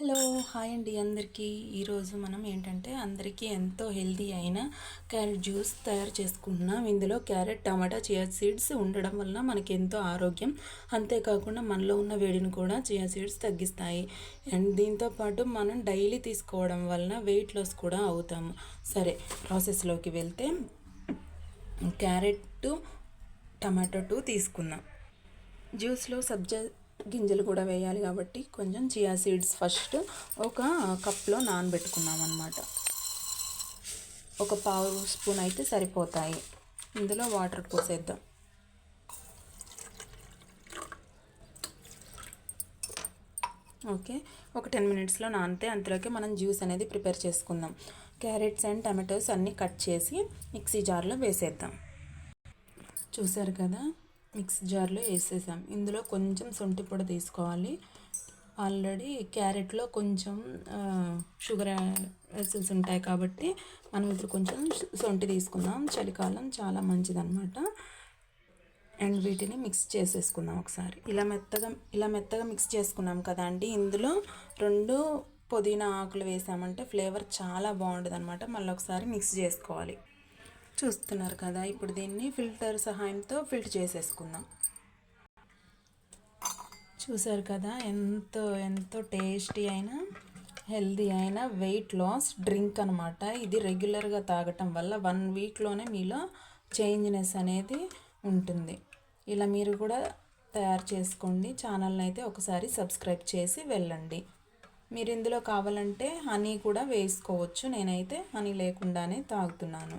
Hello hi అండి అందరికీ. ఈరోజు మనం ఏంటంటే అందరికీ ఎంతో హెల్దీ అయిన క్యారెట్ జ్యూస్ తయారు చేసుకుంటున్నాం. ఇందులో క్యారెట్ టమాటా చియా సీడ్స్ ఉండడం వలన మనకి ఎంతో ఆరోగ్యం. అంతేకాకుండా మనలో ఉన్న వేడిని కూడా చియా సీడ్స్ తగ్గిస్తాయి. అండ్ దీంతో పాటు మనం డైలీ తీసుకోవడం వలన వెయిట్ లాస్ కూడా అవుతాము. సరే ప్రాసెస్లోకి వెళ్తే క్యారెట్ టమాటో టూ తీసుకుందాం. జ్యూస్లో సబ్జెక్ట్ గింజలు కూడా వేయాలి కాబట్టి కొంచెం చియా సీడ్స్ ఫస్ట్ ఒక కప్లో నానబెట్టుకున్నాం అనమాట ఒక పావు స్పూన్ అయితే సరిపోతాయి. ఇందులో వాటర్ పోసేద్దాం. ఓకే ఒక టెన్ మినిట్స్లో నానితే అంతలోకి మనం జ్యూస్ అనేది ప్రిపేర్ చేసుకుందాం. క్యారెట్స్ అండ్ టమాటోస్ అన్నీ కట్ చేసి మిక్సీ జార్లో వేసేద్దాం. చూసారు కదా? మిక్స్ జార్లో వేసేసాం. ఇందులో కొంచెం సొంటి పొడి తీసుకోవాలి. ఆల్రెడీ క్యారెట్లో కొంచెం షుగర్ ఎసెన్స్ ఉంటాయి కాబట్టి మనం ఇప్పుడు కొంచెం సొంటి తీసుకుందాం. చలికాలం చాలా మంచిదన్నమాట. అండ్ వీటిని మిక్స్ చేసేసుకుందాం ఒకసారి. ఇలా మెత్తగా ఇలా మెత్తగా మిక్స్ చేసుకున్నాం కదా అండి. ఇందులో రెండు పుదీనా ఆకులు వేసామంటే ఫ్లేవర్ చాలా బాగుంటుంది అనమాట మళ్ళీ ఒకసారి మిక్స్ చేసుకోవాలి. చూస్తున్నారు కదా. ఇప్పుడు దీన్ని ఫిల్టర్ సహాయంతో ఫిల్టర్ చేసేసుకుందాం. చూసారు కదా ఎంతో ఎంతో టేస్టీ అయిన హెల్దీ అయిన వెయిట్ లాస్ డ్రింక్ అనమాట ఇది రెగ్యులర్గా తాగటం వల్ల వన్ వీక్లోనే మీలో చేంజ్నెస్ అనేది ఉంటుంది. ఇలా మీరు కూడా తయారు చేసుకోండి. ఛానల్ని అయితే ఒకసారి సబ్స్క్రైబ్ చేసి వెళ్ళండి. మీరు ఇందులో కావాలంటే హనీ కూడా వేసుకోవచ్చు. నేనైతే హనీ లేకుండానే తాగుతున్నాను.